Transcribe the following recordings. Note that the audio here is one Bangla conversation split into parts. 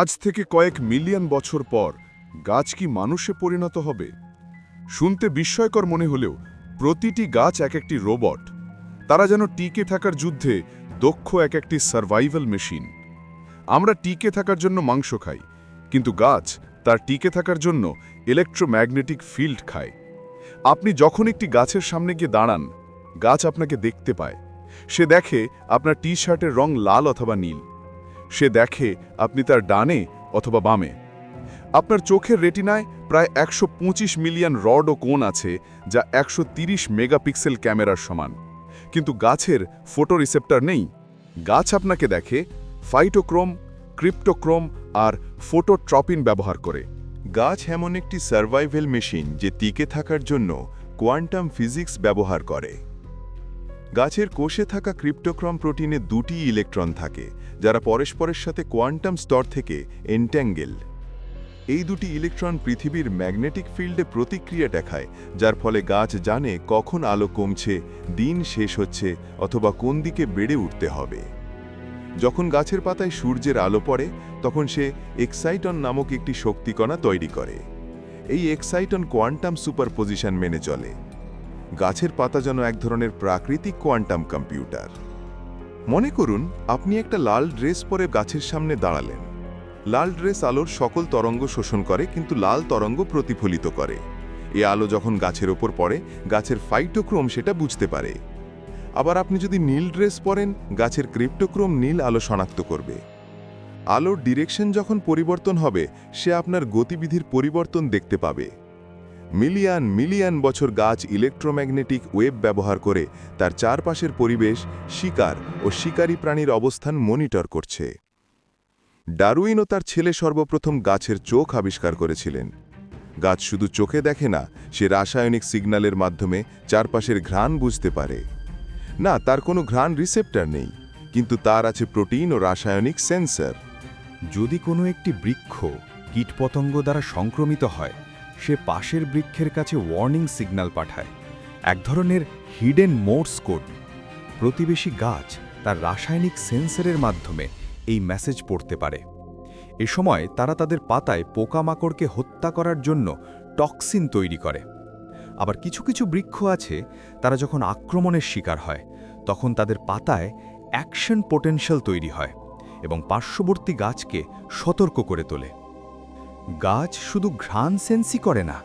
আজ থেকে কয়েক মিলিয়ন বছর পর গাছ কি মানুষে পরিণত হবে? শুনতে বিস্ময়কর মনে হলেও প্রতিটি গাছ এক একটি রোবট। তারা যেন টিকে থাকার যুদ্ধে দক্ষ এক একটি সার্ভাইভাল মেশিন। আমরা টিকে থাকার জন্য মাংস খাই, কিন্তু গাছ তার টিকে থাকার জন্য ইলেকট্রোম্যাগনেটিক ফিল্ড খায়। আপনি যখন একটি গাছের সামনে গিয়ে দাঁড়ান, গাছ আপনাকে দেখতে পায়। সে দেখে আপনার টি শার্টের রং লাল অথবা নীল। সে দেখে আপনি তার ডানে অথবা বামে। আপনার চোখের রেটিনায় প্রায় একশো পঁচিশ মিলিয়ন রড ও কোণ আছে যা একশো মেগাপিক্সেল ক্যামেরার সমান। কিন্তু গাছের ফটো রিসেপ্টর নেই। গাছ আপনাকে দেখে ফাইটোক্রোম, ক্রিপ্টোক্রোম আর ফোটোট্রপিন ব্যবহার করে। গাছ এমন একটি সার্ভাইভেল মেশিন যে টিকে থাকার জন্য কোয়ান্টাম ফিজিক্স ব্যবহার করে। গাছের কোষে থাকা ক্রিপ্টোক্রম প্রোটিনে দুটি ইলেকট্রন থাকে, যারা পরস্পরের সাথে কোয়ান্টাম স্তর থেকে এন্ট্যাঙ্গেল। এই দুটি ইলেকট্রন পৃথিবীর ম্যাগনেটিক ফিল্ডে প্রতিক্রিয়া দেখায়, যার ফলে গাছ জানে কখন আলো কমছে, দিন শেষ হচ্ছে, অথবা কোন দিকে বেড়ে উঠতে হবে। যখন গাছের পাতায় সূর্যের আলো পড়ে, তখন সে এক্সাইটন নামক একটি শক্তিকণা তৈরি করে। এই এক্সাইটন কোয়ান্টাম সুপারপোজিশন মেনে চলে। গাছের পাতা যেন এক ধরনের প্রাকৃতিক কোয়ান্টাম কম্পিউটার। মনে করুন, আপনি একটা লাল ড্রেস পরে গাছের সামনে দাঁড়ালেন। লাল ড্রেস আলোর সকল তরঙ্গ শোষণ করে, কিন্তু লাল তরঙ্গ প্রতিফলিত করে। এ আলো যখন গাছের ওপর পড়ে, গাছের ফাইটোক্রোম সেটা বুঝতে পারে। আবার আপনি যদি নীল ড্রেস পরেন, গাছের ক্রিপ্টোক্রোম নীল আলো শনাক্ত করবে। আলোর ডিরেকশন যখন পরিবর্তন হবে, সে আপনার গতিবিধির পরিবর্তন দেখতে পাবে। মিলিয়ন মিলিয়ন বছর গাছ ইলেকট্রোম্যাগনেটিক ওয়েব ব্যবহার করে তার চারপাশের পরিবেশ, শিকার ও শিকারী প্রাণীর অবস্থান মনিটর করছে। ডারুইন ও তার ছেলে সর্বপ্রথম গাছের চোখ আবিষ্কার করেছিলেন। গাছ শুধু চোখে দেখে না, সে রাসায়নিক সিগন্যালের মাধ্যমে চারপাশের ঘ্রাণ বুঝতে পারে। না, তার কোনো ঘ্রাণ রিসেপ্টার নেই, কিন্তু তার আছে প্রোটিন ও রাসায়নিক সেন্সর। যদি কোনো একটি বৃক্ষ কীটপতঙ্গ দ্বারা সংক্রমিত হয় সে পাশের বৃক্ষের কাছে ওয়ার্নিং সিগন্যাল পাঠায়। এক ধরনের হিডেন মোর্স কোড প্রতিবেশী গাছ তার রাসায়নিক সেন্সরের মাধ্যমে এই মেসেজ পড়তে পারে। এ সময় তারা তাদের পাতায় পোকামাকড়কে হত্যা করার জন্য টক্সিন তৈরি করে। আবার কিছু কিছু বৃক্ষ আছে, তারা যখন আক্রমণের শিকার হয়, তখন তাদের পাতায় অ্যাকশন পোটেনশিয়াল তৈরি হয় এবং পার্শ্ববর্তী গাছকে সতর্ক করে তোলে। গাছ শুধু ঘ্রাণ সেন্সি করে না,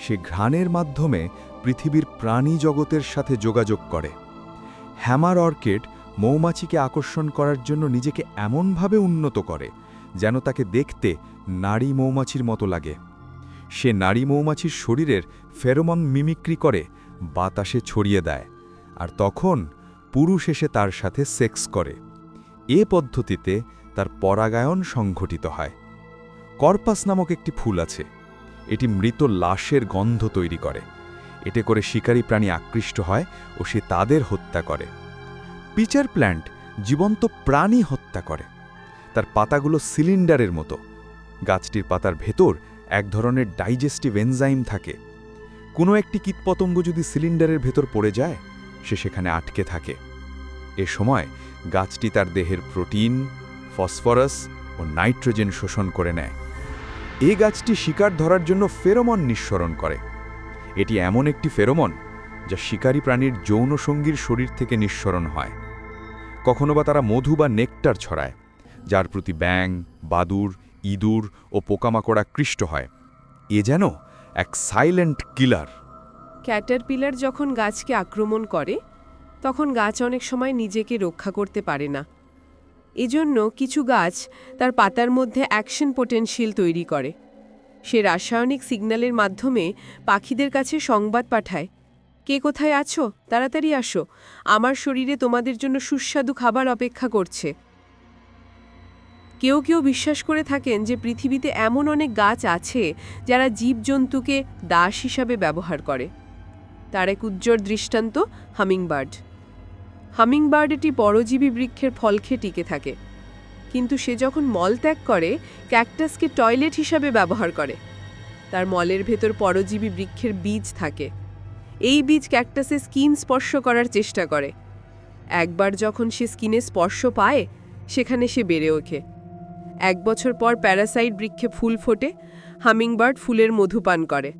সে ঘ্রাণের মাধ্যমে পৃথিবীর প্রাণী জগতের সাথে যোগাযোগ করে। হ্যামার অর্কিড মৌমাছিকে আকর্ষণ করার জন্য নিজেকে এমনভাবে উন্নত করে, যেন তাকে দেখতে নারী মৌমাছির মতো লাগে। সে নারী মৌমাছির শরীরের ফেরোমন মিমিক্রি করে, বাতাসে ছড়িয়ে দেয়, আর তখন পুরুষ এসে তার সাথে সেক্স করে। এ পদ্ধতিতে তার পরাগায়ন সংঘটিত হয়। কর্পাস নামক একটি ফুল আছে। এটি মৃত লাশের গন্ধ তৈরি করে। এতে করে শিকারী প্রাণী আকৃষ্ট হয় ও সে তাদের হত্যা করে। পিচার প্ল্যান্ট জীবন্ত প্রাণী হত্যা করে। তার পাতাগুলো সিলিন্ডারের মতো। গাছটির পাতার ভেতর এক ধরনের ডাইজেস্টিভ এনজাইম থাকে। কোনো একটি কীটপতঙ্গ যদি সিলিন্ডারের ভেতর পড়ে যায়, সে সেখানে আটকে থাকে। এ সময় গাছটি তার দেহের প্রোটিন, ফসফরাস ও নাইট্রোজেন শোষণ করে নেয়। এ গাছটি শিকার ধরার জন্য ফেরোমন নিঃসরণ করে। এটি এমন একটি ফেরোমন যা শিকারী প্রাণীর যৌন সঙ্গীর শরীর থেকে নিঃসরণ হয়। কখনো বা তারা মধু বা নেকটার ছড়ায়, যার প্রতি ব্যাং বাদুর, ইঁদুর ও পোকামাকড় আকৃষ্ট হয়। এ যেন এক সাইলেন্ট কিলার। ক্যাটারপিলার যখন গাছকে আক্রমণ করে, তখন গাছ অনেক সময় নিজেকে রক্ষা করতে পারে না। এজন্য কিছু গাছ তার পাতার মধ্যে অ্যাকশন পোটেনশিয়াল তৈরি করে। সে রাসায়নিক সিগন্যালের মাধ্যমে পাখিদের কাছে সংবাদ পাঠায়। কে কোথায় আছো? তাড়াতাড়ি আসো। আমার শরীরে তোমাদের জন্য সুস্বাদু খাবার অপেক্ষা করছে। কেউ কেউ বিশ্বাস করে থাকেন যে পৃথিবীতে এমন অনেক গাছ আছে যারা জীবজন্তুকে দাস হিসাবে ব্যবহার করে। তার এক উজ্জ্বল দৃষ্টান্ত, হামিংবার্ড। হামিংবার্ড এটি পরজীবী বৃক্ষের ফল খেয়ে টিকে থাকে। কিন্তু সে যখন মল ত্যাগ করে, ক্যাকটাসকে টয়লেট হিসাবে ব্যবহার করে। তার মলের ভেতর পরজীবী বৃক্ষের বীজ থাকে। এই বীজ ক্যাকটাসের স্কিন স্পর্শ করার চেষ্টা করে। একবার যখন সে স্কিনে স্পর্শ পায়, সেখানে সে বেড়ে ওঠে। এক বছর পর প্যারাসাইট বৃক্ষে ফুল ফোটে, হামিংবার্ড ফুলের মধু পান করে।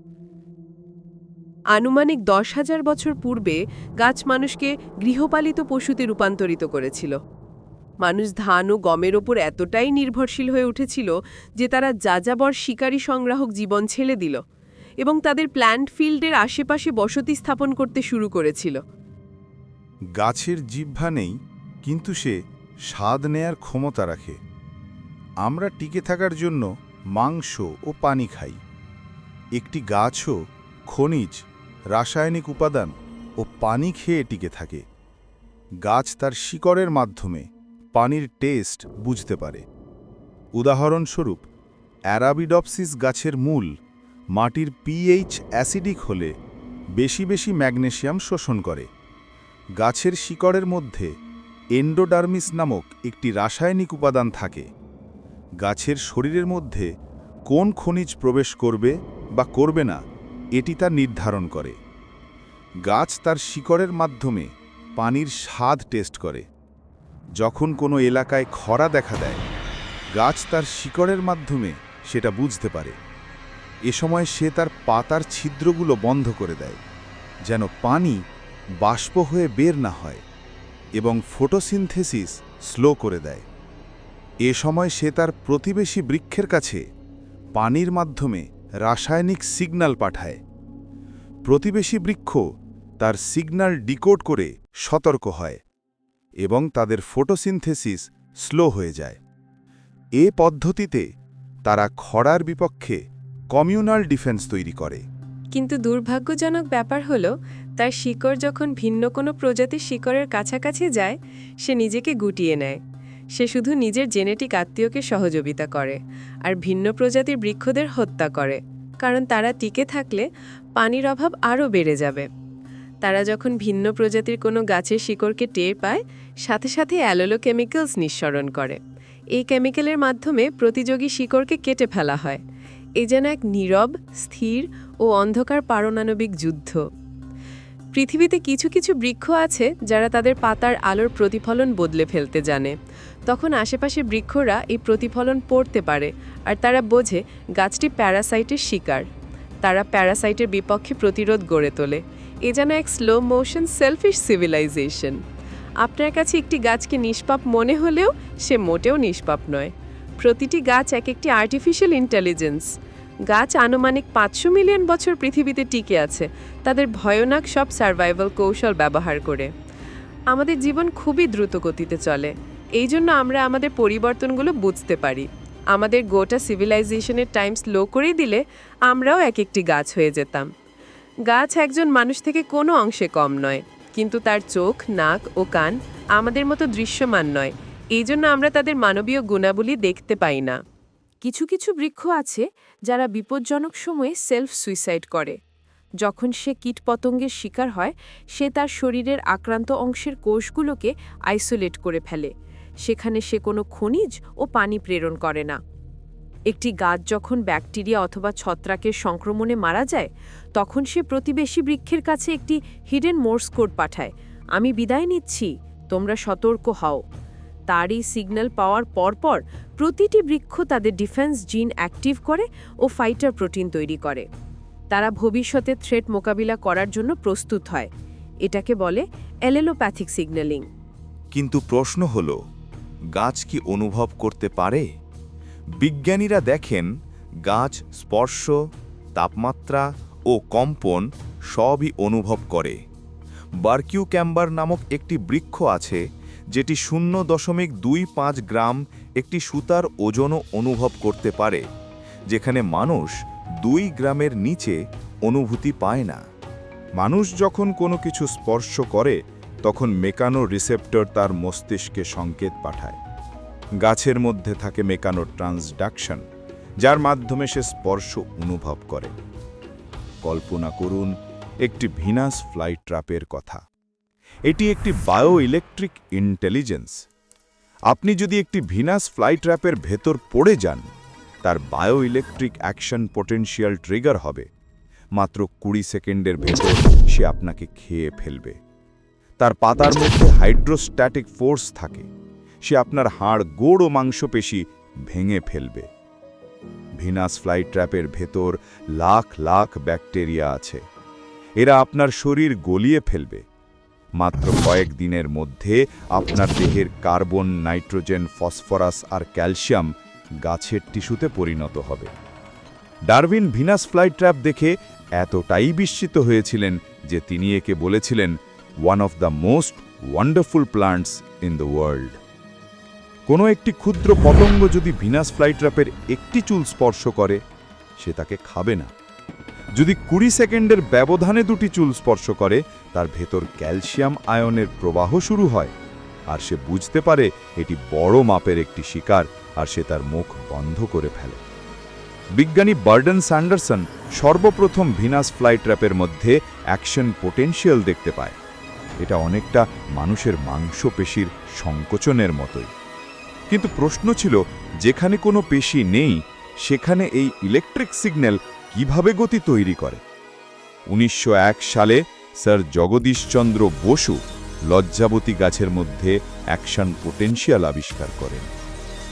আনুমানিক দশ হাজার বছর পূর্বে গাছ মানুষকে গৃহপালিত পশুতে রূপান্তরিত করেছিল। মানুষ ধান ও গমের ওপর এতটাই নির্ভরশীল হয়ে উঠেছিল যে তারা যাযাবর শিকারী সংগ্রাহক জীবন ছেড়ে দিল এবং তাদের প্ল্যান্ট ফিল্ডের আশেপাশে বসতি স্থাপন করতে শুরু করেছিল। গাছের জিহ্বা নেই, কিন্তু সে স্বাদ নেয়ার ক্ষমতা রাখে। আমরা টিকে থাকার জন্য মাংস ও পানি খাই। একটি গাছও খনিজ রাসায়নিক উপাদান ও পানি খেয়ে টিকে থাকে। গাছ তার শিকড়ের মাধ্যমে পানির টেস্ট বুঝতে পারে। উদাহরণস্বরূপ, অ্যারাবিডপসিস গাছের মূল মাটির পিএইচ অ্যাসিডিক হলে বেশি বেশি ম্যাগনেসিয়াম শোষণ করে। গাছের শিকড়ের মধ্যে এন্ডোডার্মিস নামক একটি রাসায়নিক উপাদান থাকে। গাছের শরীরের মধ্যে কোন খনিজ প্রবেশ করবে বা করবে না এটি তা নির্ধারণ করে। গাছ তার শিকড়ের মাধ্যমে পানির স্বাদ টেস্ট করে। যখন কোনো এলাকায় খরা দেখা দেয়, গাছ তার শিকড়ের মাধ্যমে সেটা বুঝতে পারে। এ সময় সে তার পাতার ছিদ্রগুলো বন্ধ করে দেয়, যেন পানি বাষ্প হয়ে বের না হয় এবং ফোটোসিনথেসিস স্লো করে দেয়। এ সময় সে তার প্রতিবেশী বৃক্ষের কাছে পানির মাধ্যমে রাসায়নিক সিগন্যাল পাঠায়। প্রতিবেশী বৃক্ষ তার সিগন্যাল ডিকোড করে সতর্ক হয় এবং তাদের ফটোসিনথেসিস স্লো হয়ে যায়। এ পদ্ধতিতে তারা খরার বিপক্ষে কমিউনাল ডিফেন্স তৈরি করে। কিন্তু দুর্ভাগ্যজনক ব্যাপার হলো, তার শিকড় যখন ভিন্ন কোনো প্রজাতির শিকড়ের কাছাকাছি যায়, সে নিজেকে গুটিয়ে নেয়। সে শুধু নিজের জেনেটিক আত্মীয়কে সহযোগিতা করে আর ভিন্ন প্রজাতির বৃক্ষদের হত্যা করে, কারণ তারা টিকে থাকলে পানির অভাব আরও বেড়ে যাবে। তারা যখন ভিন্ন প্রজাতির কোনো গাছের শিকড়কে টের পায়, সাথে সাথে অ্যালোলো কেমিক্যালস নিঃসরণ করে। এই কেমিক্যালের মাধ্যমে প্রতিযোগী শিকড়কে কেটে ফেলা হয়। এ যেন এক নীরব, স্থির ও অন্ধকার পারমাণবিক যুদ্ধ। পৃথিবীতে কিছু কিছু বৃক্ষ আছে যারা তাদের পাতার আলোর প্রতিফলন বদলে ফেলতে জানে। তখন আশেপাশে বৃক্ষরা এই প্রতিফলন পড়তে পারে, আর তারা বোঝে গাছটি প্যারাসাইটের শিকার। তারা প্যারাসাইটের বিপক্ষে প্রতিরোধ গড়ে তোলে। এ যেন এক স্লো মোশন সেলফিশ সিভিলাইজেশন আপনার কাছে একটি গাছকে নিষ্পাপ মনে হলেও সে মোটেও নিষ্পাপ নয়। প্রতিটি গাছ এক একটি আর্টিফিশিয়াল ইন্টেলিজেন্স গাছ আনুমানিক পাঁচশো মিলিয়ন বছর পৃথিবীতে টিকে আছে, তাদের ভয়ানক সব সার্ভাইভাল কৌশল ব্যবহার করে। আমাদের জীবন খুবই দ্রুত গতিতে চলে। এই জন্য আমরা আমাদের পরিবর্তনগুলো বুঝতে পারি। আমাদের গোটা সিভিলাইজেশনের টাইম স্লো করে দিলে আমরাও এক একটি গাছ হয়ে যেতাম। গাছ একজন মানুষ থেকে কোনো অংশে কম নয়, কিন্তু তার চোখ, নাক ও কান আমাদের মতো দৃশ্যমান নয় এই জন্য আমরা তাদের মানবীয় গুণাবলী দেখতে পাই না। কিছু কিছু বৃক্ষ আছে যারা বিপজ্জনক সময়ে সেলফ সুইসাইড করে। যখন সে কীটপতঙ্গের শিকার হয়, সে তার শরীরের আক্রান্ত অংশের কোষগুলোকে আইসোলেট করে ফেলে। সেখানে সে কোনো খনিজ ও পানি প্রেরণ করে না। একটি গাছ যখন ব্যাকটেরিয়া অথবা ছত্রাকের সংক্রমণে মারা যায়, তখন সে প্রতিবেশী বৃক্ষের কাছে একটি হিডেন মোর্স কোড পাঠায়, আমি বিদায় নিচ্ছি, তোমরা সতর্ক হও। তার এই সিগন্যাল পাওয়ার পরপর প্রতিটি বৃক্ষ তাদের ডিফেন্স জিন অ্যাক্টিভ করে ও ফাইটার প্রোটিন তৈরি করে। তারা ভবিষ্যতে থ্রেট মোকাবিলা করার জন্য প্রস্তুত হয়। এটাকে বলে এলেলোপ্যাথিক সিগন্যালিং কিন্তু প্রশ্ন হল গাছ কি অনুভব করতে পারে? বিজ্ঞানীরা দেখেন, গাছ স্পর্শ, তাপমাত্রা ও কম্পন সবই অনুভব করে। বার্কিউ ক্যাম্বার নামক একটি বৃক্ষ আছে, যেটি শূন্য দশমিক দুই পাঁচ গ্রাম একটি সুতার ওজনও অনুভব করতে পারে, যেখানে মানুষ দুই গ্রামের নিচে অনুভূতি পায় না। মানুষ যখন কোনো কিছু স্পর্শ করে তখন মেকানো রিসেপ্টর তার মস্তিষ্কে সংকেত পাঠায়। গাছের মধ্যে থাকে মেকানো ট্রান্সডাকশন, যার মাধ্যমে সে স্পর্শ অনুভব করে। কল্পনা করুন, একটি ভিনাস ফ্লাইট ট্র্যাপের কথা। এটি একটি বায়ো ইলেকট্রিক ইন্টেলিজেন্স। আপনি যদি একটি ভিনাস ফ্লাইট ট্র্যাপের ভেতর পড়ে যান, তার bio electric action potential trigger হবে। মাত্র কুড়ি সেকেন্ডের ভেতর সে আপনাকে খেয়ে ফেলবে। তার পাতার মধ্যে হাইড্রোস্ট্যাটিক ফোর্স থাকে। সে আপনার হাড়, গোড় ও মাংসপেশি ভেঙে ফেলবে। ভিনাস ফ্লাই ট্র্যাপের ভেতর লাখ লাখ ব্যাকটেরিয়া আছে। এরা আপনার শরীর গলিয়ে ফেলবে। মাত্র কয়েক দিনের মধ্যে আপনার দেহের কার্বন, নাইট্রোজেন, ফসফরাস আর ক্যালসিয়াম গাছের টিস্যুতে পরিণত হবে। ডারউইন ভিনাস ফ্লাই ট্র্যাপ দেখে এতটাই বিস্মিত হয়েছিলেন যে তিনি একে বলেছিলেন one of the most wonderful plants in the world কোনো একটি ক্ষুদ্র পতঙ্গ যদি ভিনাস ফ্লাইট্র্যাপের একটি চুল স্পর্শ করে, সে তাকে খাবে না। যদি কুড়ি সেকেন্ডের ব্যবধানে দুটি চুল স্পর্শ করে, তার ভেতর ক্যালসিয়াম আয়নের প্রবাহ শুরু হয়, আর সে বুঝতে পারে এটি বড় মাপের একটি শিকার, আর সে তার মুখ বন্ধ করে ফেলে। বিজ্ঞানী বার্ডেন স্যান্ডারসন সর্বপ্রথম ভিনাস ফ্লাইট্র্যাপের মধ্যে অ্যাকশন পোটেনশিয়াল দেখতে পায়। এটা অনেকটা মানুষের মাংসপেশির সংকোচনের মতোই। কিন্তু প্রশ্ন ছিল, যেখানে কোনো পেশি নেই, সেখানে এই ইলেকট্রিক সিগন্যাল কীভাবে গতি তৈরি করে? উনিশশো এক সালে স্যার জগদীশচন্দ্র বসু লজ্জাবতী গাছের মধ্যে অ্যাকশন পোটেনশিয়াল আবিষ্কার করেন।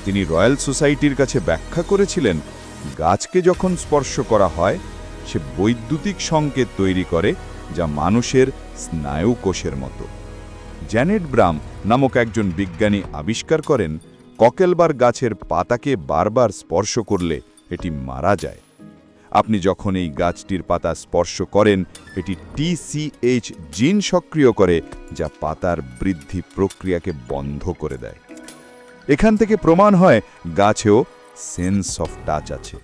তিনি রয়্যাল সোসাইটির কাছে ব্যাখ্যা করেছিলেন, গাছকে যখন স্পর্শ করা হয়, সে বৈদ্যুতিক সংকেত তৈরি করে যা মানুষের স্নায়ুকোষের মতো। জ্যানেট ব্রাম নামক একজন বিজ্ঞানী আবিষ্কার করেন, ককেলবার গাছের পাতাকে বারবার স্পর্শ করলে এটি মারা যায়। আপনি যখন এই গাছটির পাতা স্পর্শ করেন, এটি টিসিএইচ জিন সক্রিয় করে, যা পাতার বৃদ্ধি প্রক্রিয়াকে বন্ধ করে দেয়। এখান থেকে প্রমাণ হয়, গাছেও সেন্স অফ টাচ আছে।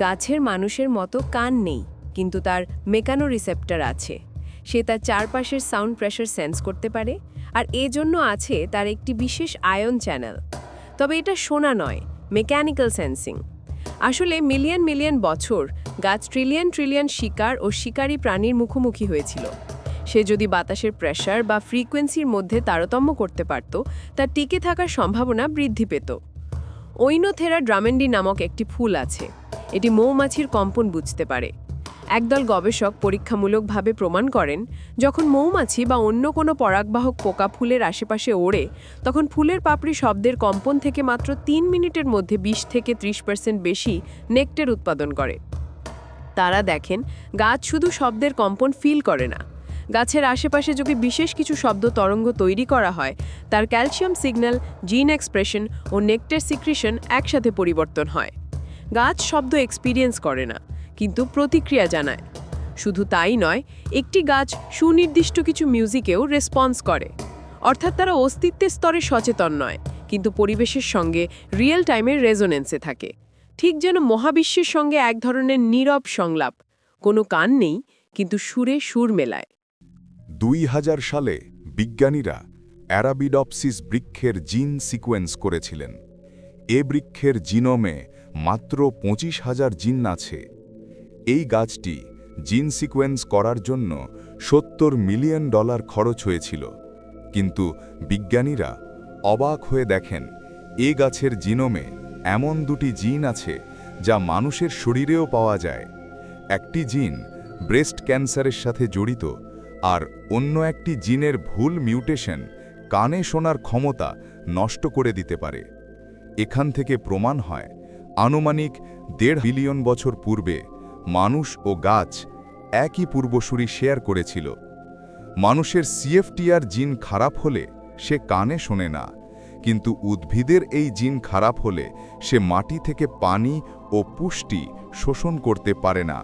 গাছের মানুষের মতো কান নেই। কিন্তু তার মেকানো রিসেপ্টার আছে। সে তার চারপাশের সাউন্ড প্রেশার সেন্স করতে পারে আর এজন্য আছে তার একটি বিশেষ আয়ন চ্যানেল। তবে এটা শোনা নয়, মেকানিক্যাল সেন্সিং। আসলে মিলিয়ন মিলিয়ন বছর গাছ ট্রিলিয়ন ট্রিলিয়ন শিকার ও শিকারী প্রাণীর মুখোমুখি হয়েছিল। সে যদি বাতাসের প্রেশার বা ফ্রিকোয়েন্সির মধ্যে তারতম্য করতে পারত তার টিকে থাকার সম্ভাবনা বৃদ্ধি পেত। ঐনোথেরা ড্রামেন্ডি নামক একটি ফুল আছে। এটি মৌমাছির কম্পন বুঝতে পারে। একদল গবেষক পরীক্ষামূলকভাবে প্রমাণ করেন, যখন মৌমাছি বা অন্য কোনো পরাগবাহক পোকা ফুলের আশেপাশে ওড়ে, তখন ফুলের পাপড়ি শব্দের কম্পন থেকে মাত্র তিন মিনিটের মধ্যে বিশ থেকে ত্রিশ পার্সেন্ট বেশি নেকটের উৎপাদন করে। তারা দেখেন, গাছ শুধু শব্দের কম্পন ফিল করে না। গাছের আশেপাশে যদি বিশেষ কিছু শব্দ তরঙ্গ তৈরি করা হয়, তার ক্যালসিয়াম সিগন্যাল, জিন এক্সপ্রেশন ও নেকটের সিক্রিশন একসাথে পরিবর্তন হয়। গাছ শব্দ এক্সপিরিয়েন্স করে না। কিন্তু প্রতিক্রিয়া জানায়। শুধু তাই নয়, একটি গাছ সুনির্দিষ্ট কিছু মিউজিকেও রেসপন্স করে। অর্থাৎ তারা অস্তিত্বের স্তরে সচেতন নয়, কিন্তু পরিবেশের সঙ্গে রিয়েল টাইমের রেজোনেন্সে থাকে। ঠিক যেন মহাবিশ্বের সঙ্গে এক ধরনের নীরব সংলাপ। কোনো কান নেই, কিন্তু সুরে সুর মেলায়। দুই হাজার সালে বিজ্ঞানীরা অ্যারাবিডপসিস বৃক্ষের জিন সিকোয়েন্স করেছিলেন। এ বৃক্ষের জিনোমে মাত্র পঁচিশ হাজার জিন আছে। এই গাছটি জিন সিকোয়েন্স করার জন্য সত্তর মিলিয়ন ডলার খরচ হয়েছিল। কিন্তু বিজ্ঞানীরা অবাক হয়ে দেখেন, এ গাছের জিনোমে এমন দুটি জিন আছে যা মানুষের শরীরেও পাওয়া যায়। একটি জিন ব্রেস্ট ক্যান্সারের সাথে জড়িত আর অন্য একটি জিনের ভুল মিউটেশন কানে শোনার ক্ষমতা নষ্ট করে দিতে পারে। এখান থেকে প্রমাণ হয়, আনুমানিক দেড় বিলিয়ন বছর পূর্বে মানুষ ও গাছ একই পূর্বসূরি শেয়ার করেছিল। মানুষের সিএফটিআর জিন খারাপ হলে সে কানে শোনে না, কিন্তু উদ্ভিদের এই জিন খারাপ হলে সে মাটি থেকে পানি ও পুষ্টি শোষণ করতে পারে না।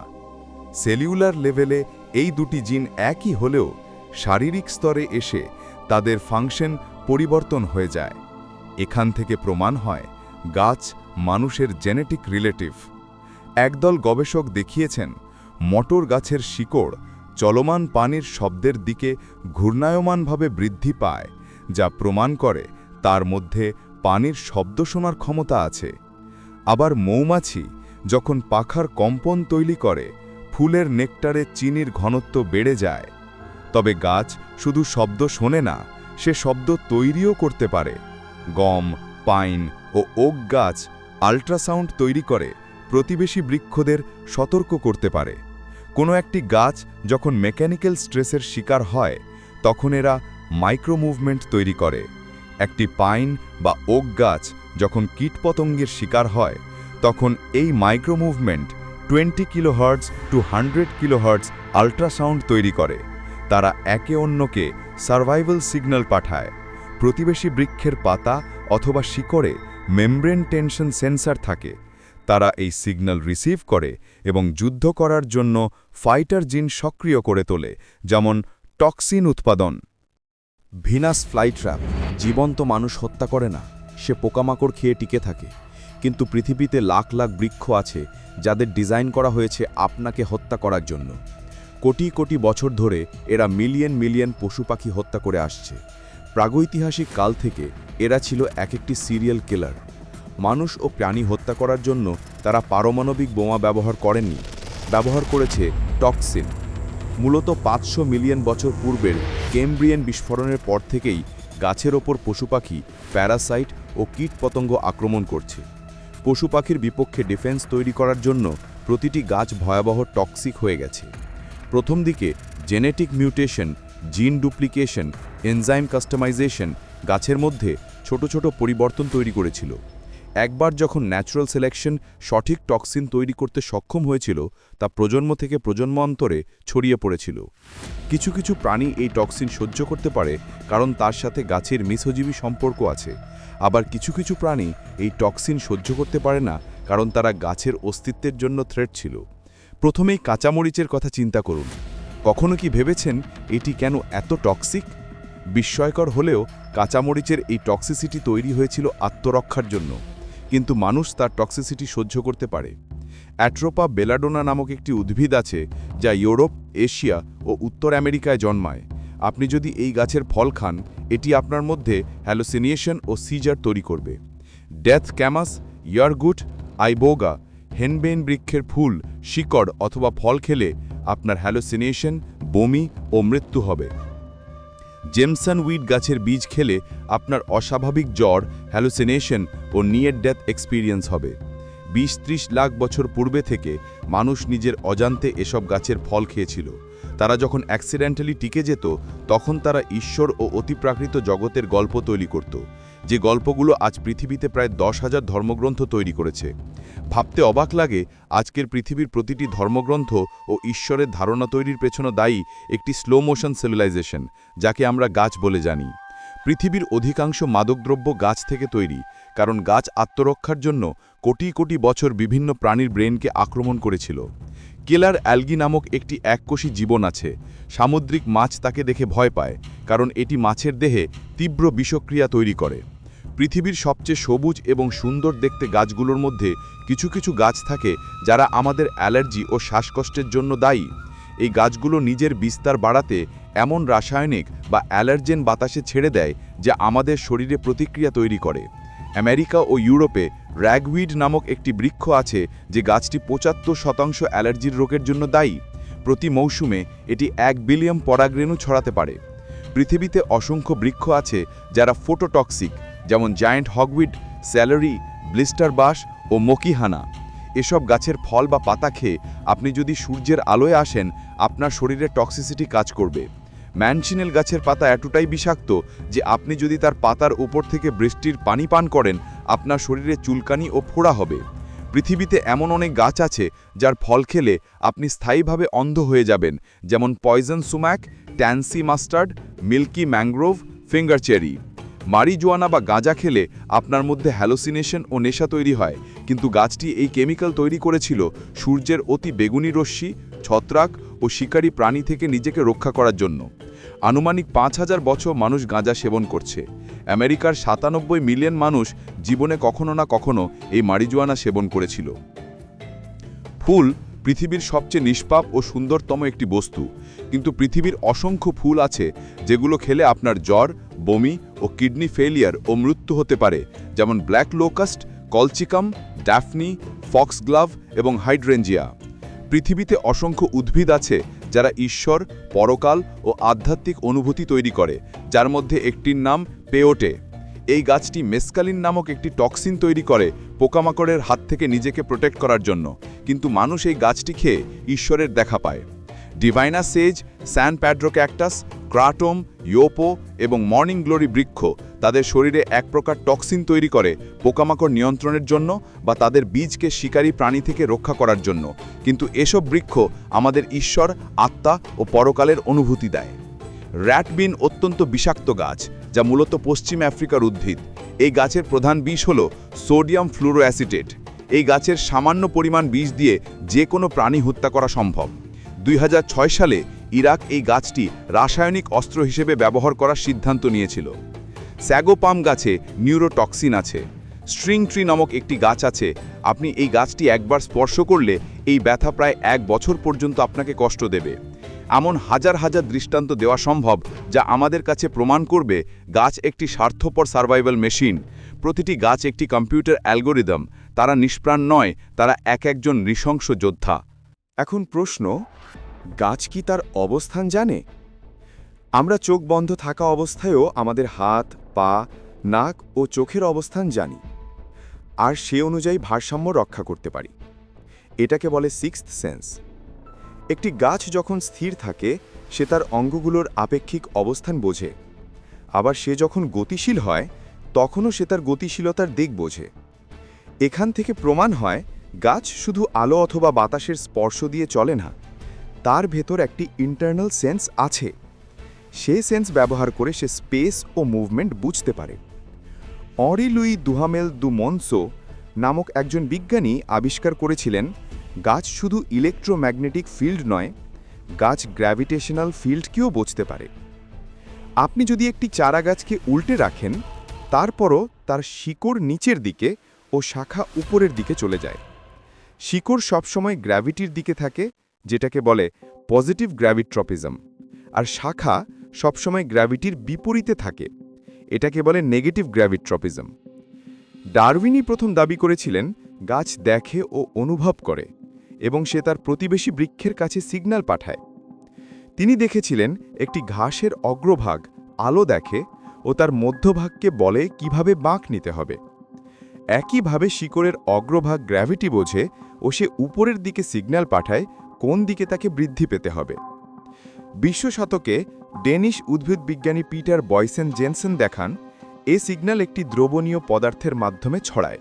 সেলিউলার লেভেলে এই দুটি জিন একই হলেও শারীরিক স্তরে এসে তাদের ফাংশন পরিবর্তন হয়ে যায়। এখান থেকে প্রমাণ হয়, গাছ মানুষের জেনেটিক রিলেটিভ। একদল গবেষক দেখিয়েছেন, মটর গাছের শিকড় চলমান পানির শব্দের দিকে ঘূর্ণায়মানভাবে বৃদ্ধি পায়, যা প্রমাণ করে তার মধ্যে পানির শব্দ শোনার ক্ষমতা আছে। আবার মৌমাছি যখন পাখার কম্পন তৈরি করে, ফুলের নেকটারে চিনির ঘনত্ব বেড়ে যায়। তবে গাছ শুধু শব্দ শোনে না, সে শব্দ তৈরিও করতে পারে। গম, পাইন ও ওক গাছ আল্ট্রাসাউন্ড তৈরি করে প্রতিবেশী বৃক্ষদের সতর্ক করতে পারে। কোনো একটি গাছ যখন মেকানিক্যাল স্ট্রেসের শিকার হয়, তখন এরা মাইক্রো মুভমেন্ট তৈরি করে। একটি পাইন বা ওক গাছ যখন কীটপতঙ্গের শিকার হয়, তখন এই micro movement twenty kilo kilohertz to hundred kilohertz ultrasound তৈরি করে। তারা একে অন্যকে সার্ভাইভাল সিগন্যাল পাঠায়। প্রতিবেশী বৃক্ষের পাতা অথবা শিকড়ে মেমব্রেন টেনশন সেন্সার থাকে। তারা এই সিগন্যাল রিসিভ করে এবং যুদ্ধ করার জন্য ফাইটার জিন সক্রিয় করে তোলে, যেমন টক্সিন উৎপাদন। ভিনাস ফ্লাইট্র্যাপ জীবন্ত মানুষ হত্যা করে না, সে পোকামাকড় খেয়ে টিকে থাকে। কিন্তু পৃথিবীতে লাখ লাখ বৃক্ষ আছে যাদের ডিজাইন করা হয়েছে আপনাকে হত্যা করার জন্য। কোটি কোটি বছর ধরে এরা মিলিয়ন মিলিয়ন পশু পাখি হত্যা করে আসছে। প্রাগৈতিহাসিক কাল থেকে এরা ছিল এক একটি সিরিয়াল কিলার। মানুষ ও প্রাণী হত্যা করার জন্য তারা পারমাণবিক বোমা ব্যবহার করেননি, ব্যবহার করেছে টক্সিন। মূলত পাঁচশো মিলিয়ন বছর পূর্বের কেমব্রিয়ান বিস্ফোরণের পর থেকেই গাছের ওপর পশু পাখি, প্যারাসাইট ও কীটপতঙ্গ আক্রমণ করছে। পশু পাখির বিপক্ষে ডিফেন্স তৈরি করার জন্য প্রতিটি গাছ ভয়াবহ টক্সিক হয়ে গেছে। প্রথম দিকে genetic mutation, gene duplication, enzyme customization গাছের মধ্যে ছোট ছোট পরিবর্তন তৈরি করেছিল। একবার যখন ন্যাচারাল সিলেকশন সঠিক টক্সিন তৈরি করতে সক্ষম হয়েছিল, তা প্রজন্ম থেকে প্রজন্ম অন্তরে ছড়িয়ে পড়েছিল। কিছু কিছু প্রাণী এই টক্সিন সহ্য করতে পারে, কারণ তার সাথে গাছের মিসোজীবী সম্পর্ক আছে। আবার কিছু কিছু প্রাণী এই টক্সিন সহ্য করতে পারে না, কারণ তারা গাছের অস্তিত্বের জন্য থ্রেট ছিল। প্রথমেই কাঁচামরিচের কথা চিন্তা করুন। কখনো কি ভেবেছেন এটি কেন এত টক্সিক বিস্ময়কর হলেও কাঁচামরিচের এই টক্সিসিটি তৈরি হয়েছিল আত্মরক্ষার জন্য। কিন্তু মানুষ তার টক্সিসিটি সহ্য করতে পারে। অ্যাট্রোপা বেলাডোনা নামক একটি উদ্ভিদ আছে যা ইউরোপ, এশিয়া ও উত্তর আমেরিকায় জন্মায়। আপনি যদি এই গাছের ফল খান, এটি আপনার মধ্যে হ্যালোসিনিয়েশন ও সিজার তৈরি করবে। ডেথ ক্যামাস, ইয়ারগুট, আইবোগা হেনবেন বৃক্ষের ফুল, শিকড় অথবা ফল খেলে আপনার হ্যালোসিনিয়েশন বমি ও মৃত্যু হবে। জেমসন উইড গাছের বীজ খেলে আপনার অস্বাভাবিক জ্বর, হ্যালোসিনেশন ও নিয়ের ডেথ এক্সপিরিয়েন্স হবে। বিশ ত্রিশ লাখ বছর পূর্বে থেকে মানুষ নিজের অজান্তে এসব গাছের ফল খেয়েছিল। তারা যখন অ্যাক্সিডেন্টালি টিকে যেত, তখন তারা ঈশ্বর ও অতিপ্রাকৃত জগতের গল্প তৈরি করত। যে গল্পগুলো আজ পৃথিবীতে প্রায় দশ হাজার ধর্মগ্রন্থ তৈরি করেছে। ভাবতে অবাক লাগে, আজকের পৃথিবীর প্রতিটি ধর্মগ্রন্থ ও ঈশ্বরের ধারণা তৈরির পেছনে দায়ী একটি স্লো মোশন সিভিলাইজেশন যাকে আমরা গাছ বলে জানি। পৃথিবীর অধিকাংশ মাদকদ্রব্য গাছ থেকে তৈরি, কারণ গাছ আত্মরক্ষার জন্য কোটি কোটি বছর বিভিন্ন প্রাণীর ব্রেনকে আক্রমণ করেছিল। কেলার অ্যালগি নামক একটি এককোষী জীবন আছে। সামুদ্রিক মাছ তাকে দেখে ভয় পায়, কারণ এটি মাছের দেহে তীব্র বিষক্রিয়া তৈরি করে। পৃথিবীর সবচেয়ে সবুজ এবং সুন্দর দেখতে গাছগুলোর মধ্যে কিছু কিছু গাছ থাকে যারা আমাদের অ্যালার্জি ও শ্বাসকষ্টের জন্য দায়ী। এই গাছগুলো নিজের বিস্তার বাড়াতে এমন রাসায়নিক বা অ্যালার্জেন বাতাসে ছেড়ে দেয় যা আমাদের শরীরে প্রতিক্রিয়া তৈরি করে। আমেরিকা ও ইউরোপে র্যাগউইড নামক একটি বৃক্ষ আছে যে গাছটি পঁচাত্তর শতাংশ অ্যালার্জির রোগের জন্য দায়ী। প্রতি মৌসুমে এটি এক বিলিয়ন পরাগরেণু ছড়াতে পারে। পৃথিবীতে অসংখ্য বৃক্ষ আছে যারা ফোটোটক্সিক যেমন giant hogweed, celery, blister bush ও মকিহানা। এসব গাছের ফল বা পাতা খেয়ে আপনি যদি সূর্যের আলোয় আসেন, আপনার শরীরে টক্সিসিটি কাজ করবে। ম্যানচিনেল গাছের পাতা এতটাই বিষাক্ত যে আপনি যদি তার পাতার উপর থেকে বৃষ্টির পানি পান করেন, আপনার শরীরে চুলকানি ও ফোড়া হবে। পৃথিবীতে এমন অনেক গাছ আছে যার ফল খেলে আপনি স্থায়ীভাবে অন্ধ হয়ে যাবেন, যেমন poison sumac, tansy mustard, milky mangrove, finger cherry. Marijuana বা গাঁজা খেলে আপনার মধ্যে হ্যালোসিনেশন ও নেশা তৈরি হয়। কিন্তু গাছটি এই কেমিক্যাল তৈরি করেছিল সূর্যের অতি বেগুনি রশ্মি, ছত্রাক ও শিকারী প্রাণী থেকে নিজেকে রক্ষা করার জন্য। আনুমানিক পাঁচ হাজার বছর মানুষ গাঁজা সেবন করছে। আমেরিকার সাতানব্বই মিলিয়ন মানুষ জীবনে কখনো না কখনো এই মারিজুয়ানা সেবন করেছিল। ফুল পৃথিবীর সবচেয়ে নিষ্পাপ ও সুন্দরতম একটি বস্তু। কিন্তু পৃথিবীর অসংখ্য ফুল আছে যেগুলো খেলে আপনার জ্বর, বমি ও কিডনি ফেলিয়ার ও মৃত্যু হতে পারে, যেমন black locust, colchicum, daphne, foxglove এবং হাইড্রেঞ্জিয়া। পৃথিবীতে অসংখ্য উদ্ভিদ আছে যারা ঈশ্বর, পরকাল ও আধ্যাত্মিক অনুভূতি তৈরি করে, যার মধ্যে একটির নাম পেওটে। এই গাছটি মেসকালিন নামক একটি টক্সিন তৈরি করে পোকামাকড়ের হাত থেকে নিজেকে প্রোটেক্ট করার জন্য, কিন্তু মানুষ এই গাছটি খেয়ে ঈশ্বরের দেখা পায়। ডিভাইনা সেজ স্যান প্যাড্রো ক্যাকটাস ক্রাটোম ইয়োপো এবং মর্নিং গ্লোরি বৃক্ষ তাদের শরীরে এক প্রকার টক্সিন তৈরি করে পোকামাকড় নিয়ন্ত্রণের জন্য বা তাদের বীজকে শিকারী প্রাণী থেকে রক্ষা করার জন্য। কিন্তু এসব বৃক্ষ আমাদের ঈশ্বর, আত্মা ও পরকালের অনুভূতি দেয়। র্যাটবিন অত্যন্ত বিষাক্ত গাছ, যা মূলত পশ্চিম আফ্রিকার উদ্ভিদ। এই গাছের প্রধান বিষ হল সোডিয়াম ফ্লুরোঅ্যাসিটেট। এই গাছের সামান্য পরিমাণ বিষ দিয়ে যে কোনো প্রাণী হত্যা করা সম্ভব। দুই হাজার ছয় সালে ইরাক এই গাছটি রাসায়নিক অস্ত্র হিসেবে ব্যবহার করার সিদ্ধান্ত নিয়েছিল। স্যাগোপাম গাছে নিউরোটক্সিন আছে। স্ট্রিং ট্রি নামক একটি গাছ আছে। আপনি এই গাছটি একবার স্পর্শ করলে এই ব্যথা প্রায় এক বছর পর্যন্ত আপনাকে কষ্ট দেবে। এমন হাজার হাজার দৃষ্টান্ত দেওয়া সম্ভব যা আমাদের কাছে প্রমাণ করবে গাছ একটি স্বার্থপর সার্ভাইভাল মেশিন। প্রতিটি গাছ একটি কম্পিউটার অ্যালগোরিদম। তারা নিষ্প্রাণ নয়, তারা এক একজন নৃশংস যোদ্ধা। এখন প্রশ্ন, গাছ কি তার অবস্থান জানে? আমরা চোখ বন্ধ থাকা অবস্থায়ও আমাদের হাত, পা, নাক ও চোখের অবস্থান জানি, আর সে অনুযায়ী ভারসাম্য রক্ষা করতে পারি। এটাকে বলে সিক্সথ সেন্স একটি গাছ যখন স্থির থাকে, সে তার অঙ্গগুলোর আপেক্ষিক অবস্থান বোঝে। আবার সে যখন গতিশীল হয়, তখনও সে তার গতিশীলতার দিক বোঝে। এখান থেকে প্রমাণ হয় গাছ শুধু আলো অথবা বাতাসের স্পর্শ দিয়ে চলে না, তার ভেতর একটি ইন্টারনাল সেন্স আছে। সে সেন্স ব্যবহার করে সে স্পেস ও মুভমেন্ট বুঝতে পারে। অরি লুই দুহামেল দু মনসো নামক একজন বিজ্ঞানী আবিষ্কার করেছিলেন, গাছ শুধু ইলেকট্রোম্যাগনেটিক ফিল্ড নয়, গাছ গ্র্যাভিটেশনাল ফিল্ডকেও বুঝতে পারে। আপনি যদি একটি চারা গাছকে উল্টে রাখেন, তারপরও তার শিকড় নিচের দিকে ও শাখা উপরের দিকে চলে যায়। শিকড় সবসময় গ্র্যাভিটির দিকে থাকে, যেটাকে বলে পজিটিভ গ্র্যাভিট্রপিজম। আর শাখা সবসময় গ্র্যাভিটির বিপরীতে থাকে, এটাকে বলে নেগেটিভ গ্র্যাভিট্রপিজম। ডারউইনই প্রথম দাবি করেছিলেন, গাছ দেখে ও অনুভব করে, এবং সে তার প্রতিবেশী বৃক্ষের কাছে সিগন্যাল পাঠায়। তিনি দেখেছিলেন একটি ঘাসের অগ্রভাগ আলো দেখে ও তার মধ্যভাগকে বলে কীভাবে বাঁক নিতে হবে। একইভাবে শিকড়ের অগ্রভাগ গ্র্যাভিটি বোঝে ও সে উপরের দিকে সিগন্যাল পাঠায় কোন দিকে তাকে বৃদ্ধি পেতে হবে। বিশ্ব শতকে ডেনিশ উদ্ভিদ বিজ্ঞানী পিটার বয়সেন জেনসেন দেখান, এ সিগন্যাল একটি দ্রবণীয় পদার্থের মাধ্যমে ছড়ায়।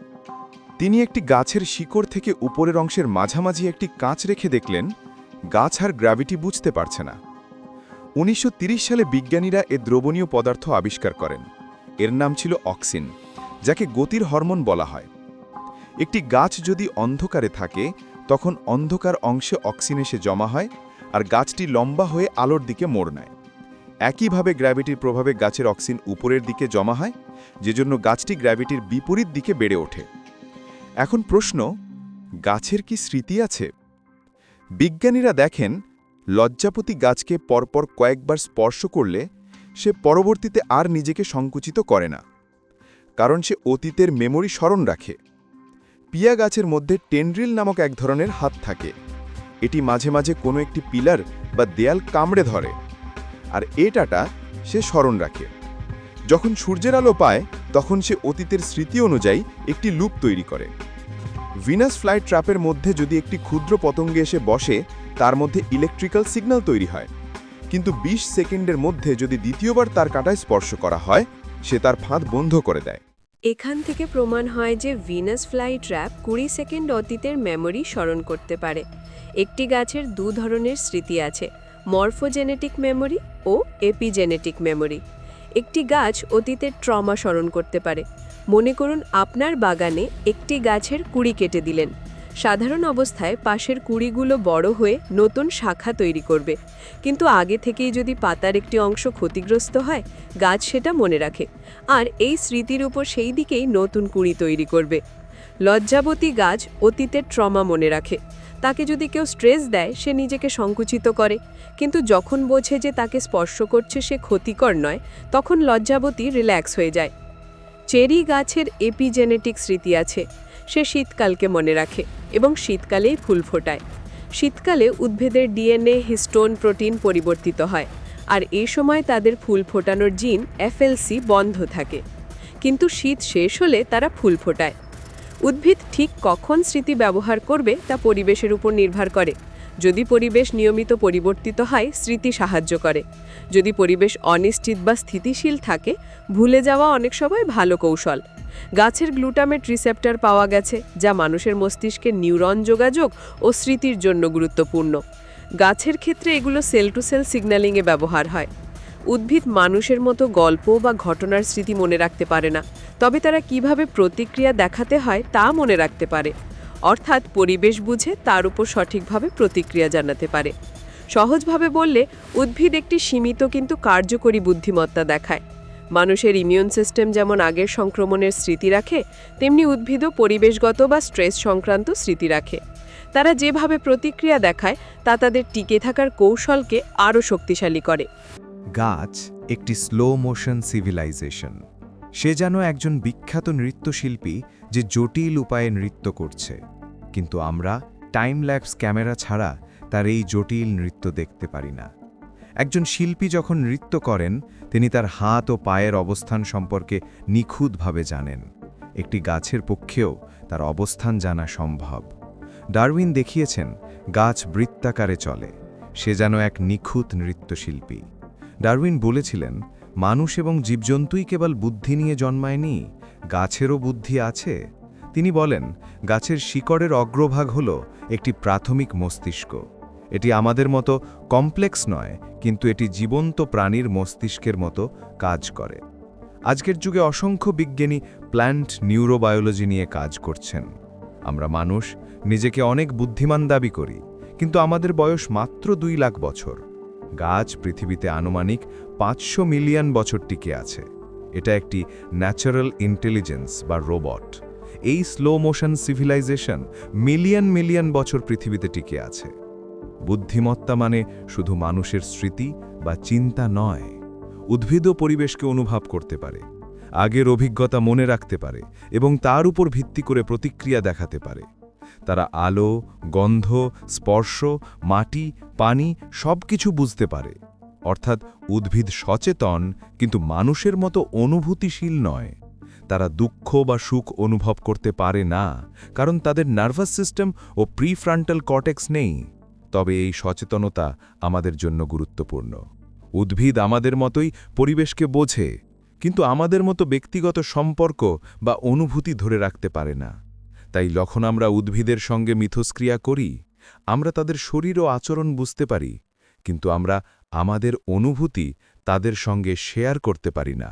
তিনি একটি গাছের শিকড় থেকে উপরের অংশের মাঝামাঝি একটি কাঁচ রেখে দেখলেন, গাছ আর গ্র্যাভিটি বুঝতে পারছে না। উনিশশো সালে বিজ্ঞানীরা এ দ্রবণীয় পদার্থ আবিষ্কার করেন। এর নাম ছিল অক্সিন, যাকে গতির হরমোন বলা হয়। একটি গাছ যদি অন্ধকারে থাকে, তখন অন্ধকার অংশে অক্সিন এসে জমা হয় আর গাছটি লম্বা হয়ে আলোর দিকে মোড় নেয়। একইভাবে গ্র্যাভিটির প্রভাবে গাছের অক্সিন উপরের দিকে জমা হয়, যেজন্য গাছটি গ্র্যাভিটির বিপরীত দিকে বেড়ে ওঠে। এখন প্রশ্ন, গাছের কি স্মৃতি আছে? বিজ্ঞানীরা দেখেন, লজ্জাপতি গাছকে পরপর কয়েকবার স্পর্শ করলে সে পরবর্তীতে আর নিজেকে সংকুচিত করে না, কারণ সে অতীতের মেমোরি স্মরণ রাখে। পিয়া গাছের মধ্যে টেন্ড্রিল নামক এক ধরনের হাত থাকে। এটি মাঝে মাঝে কোনো একটি পিলার বা দেয়াল কামড়ে ধরে। আর এটাটা সে স্মরণ রাখে। যখন সূর্যের আলো পায়, তখন সে অতীতের স্মৃতি অনুযায়ী একটি লুপ তৈরি করে। ভিনাস ফ্লাইট ট্র্যাপের মধ্যে যদি একটি ক্ষুদ্র পতঙ্গে এসে বসে, তার মধ্যে ইলেকট্রিক্যাল সিগন্যাল তৈরি হয়। কিন্তু ২০ সেকেন্ডের মধ্যে যদি দ্বিতীয়বার তার কাঁটায় স্পর্শ করা হয়, সে তার ফাঁদ বন্ধ করে দেয়। এখান থেকে প্রমাণ হয় যে ভিনাস ফ্লাই ট্র্যাপ কুড়ি সেকেন্ড অতীতের মেমোরি স্মরণ করতে পারে। একটি গাছের দু ধরনের স্মৃতি আছে, মর্ফোজেনেটিক মেমোরি ও এপিজেনেটিক মেমোরি। একটি গাছ অতীতের ট্রমা স্মরণ করতে পারে। মনে করুন, আপনার বাগানে একটি গাছের কুড়ি কেটে দিলেন। সাধারণ অবস্থায় পাশের কুড়িগুলো বড় হয়ে নতুন শাখা তৈরি করবে। কিন্তু আগে থেকেই যদি পাতার একটি অংশ ক্ষতিগ্রস্ত হয়, গাছ সেটা মনে রাখে। আর এই স্মৃতির উপর সেই দিকেই নতুন কুড়ি তৈরি করবে। লজ্জাবতী গাছ অতীতের ট্রমা মনে রাখে। তাকে যদি কেউ স্ট্রেস দেয়, সে নিজেকে সংকুচিত করে। কিন্তু যখন বোঝে যে তাকে স্পর্শ করছে সে ক্ষতিকর নয়, তখন লজ্জাবতী রিল্যাক্স হয়ে যায়। চেরি গাছের এপিজেনেটিক স্মৃতি আছে। সে শীতকালকে মনে রাখে এবং শীতকালেই ফুল ফোটায়। শীতকালে উদ্ভিদের ডিএনএ, হিস্টোন প্রোটিন পরিবর্তিত হয় আর এই সময় তাদের ফুল ফোটানোর জিন এফএলসি বন্ধ থাকে। কিন্তু শীত শেষ হলে তারা ফুল ফোটায়। উদ্ভিদ ঠিক কখন স্মৃতি ব্যবহার করবে তা পরিবেশের উপর নির্ভর করে। যদি পরিবেশ নিয়মিত পরিবর্তিত হয়, স্মৃতি সাহায্য করে। যদি পরিবেশ অনিশ্চিত বা স্থিতিশীল থাকে, ভুলে যাওয়া অনেক সময় ভালো কৌশল। গাছের গ্লুটামেট রিসেপ্টার পাওয়া গেছে, যা মানুষের মস্তিষ্কে নিউরন যোগাযোগ ও স্মৃতির জন্য গুরুত্বপূর্ণ। গাছের ক্ষেত্রে এগুলো সেল টু সেল সিগন্যালিংয়ে ব্যবহার হয়। উদ্ভিদ মানুষের মতো গল্প বা ঘটনার স্মৃতি মনে রাখতে পারে না, তবে তারা কীভাবে প্রতিক্রিয়া দেখাতে হয় তা মনে রাখতে পারে। অর্থাৎ পরিবেশ বুঝে তার উপর সঠিকভাবে প্রতিক্রিয়া জানাতে পারে। সহজভাবে বললে, উদ্ভিদ একটি সীমিত কিন্তু কার্যকরী বুদ্ধিমত্তা দেখায়। মানুষের ইমিউন সিস্টেম যেমন আগের সংক্রমণের স্মৃতি রাখে, তেমনি উদ্ভিদও পরিবেশগত বা স্ট্রেস সংক্রান্ত স্মৃতি রাখে। তারা যেভাবে প্রতিক্রিয়া দেখায়, তা তাদের টিকে থাকার কৌশলকে আরও শক্তিশালী করে। গাছ একটি স্লো মোশন সিভিলাইজেশন সে যেন একজন বিখ্যাত নৃত্যশিল্পী যে জটিল উপায়ে নৃত্য করছে। কিন্তু আমরা টাইম ল্যাপস ক্যামেরা ছাড়া তার এই জটিল নৃত্য দেখতে পারি না। একজন শিল্পী যখন নৃত্য করেন তিনি তার হাত ও পায়ের অবস্থান সম্পর্কে নিখুঁতভাবে জানেন। একটি গাছের পক্ষেও তার অবস্থান জানা সম্ভব। ডারউইন দেখিয়েছেন, গাছ বৃত্তাকারে চলে, সে যেন এক নিখুঁত নৃত্যশিল্পী। ডারউইন বলেছিলেন, মানুষ এবং জীবজন্তুই কেবল বুদ্ধি নিয়ে জন্মায়নি, গাছেরও বুদ্ধি আছে। তিনি বলেন, গাছের শিকড়ের অগ্রভাগ হল একটি প্রাথমিক মস্তিষ্ক। এটি আমাদের মতো কমপ্লেক্স নয়, কিন্তু এটি জীবন্ত প্রাণীর মস্তিষ্কের মতো কাজ করে। আজকের যুগে অসংখ্য বিজ্ঞানী প্ল্যান্ট নিউরোবায়োলজি নিয়ে কাজ করছেন। আমরা মানুষ, নিজেকে অনেক বুদ্ধিমান দাবি করি, কিন্তু আমাদের বয়স মাত্র দুই লাখ বছর। গাছ পৃথিবীতে আনুমানিক পাঁচশো মিলিয়ন বছর টিকে আছে। এটা একটি ন্যাচারাল ইন্টেলিজেন্স বা রোবট। এই slow motion civilisation million million বছর পৃথিবীতে টিকে আছে। বুদ্ধিমত্তা মানে শুধু মানুষের স্মৃতি বা চিন্তা নয়, উদ্ভিদও পরিবেশকে অনুভব করতে পারে, আগের অভিজ্ঞতা মনে রাখতে পারে এবং তার উপর ভিত্তি করে প্রতিক্রিয়া দেখাতে পারে। তারা আলো, গন্ধ, স্পর্শ, মাটি, পানি সব কিছু বুঝতে পারে। অর্থাৎ উদ্ভিদ সচেতন, কিন্তু মানুষের মতো অনুভূতিশীল নয়। তারা দুঃখ বা সুখ অনুভব করতে পারে না, কারণ তাদের নার্ভাস সিস্টেম ও প্রিফ্রান্টাল কটেক্স নেই। তবে এই সচেতনতা আমাদের জন্য গুরুত্বপূর্ণ। উদ্ভিদ আমাদের মতোই পরিবেশকে বোঝে, কিন্তু আমাদের মতো ব্যক্তিগত সম্পর্ক বা অনুভূতি ধরে রাখতে পারে না। তাই যখন আমরা উদ্ভিদের সঙ্গে মিথস্ক্রিয়া করি, আমরা তাদের শরীর ও আচরণ বুঝতে পারি, কিন্তু আমরা আমাদের অনুভূতি তাদের সঙ্গে শেয়ার করতে পারি না।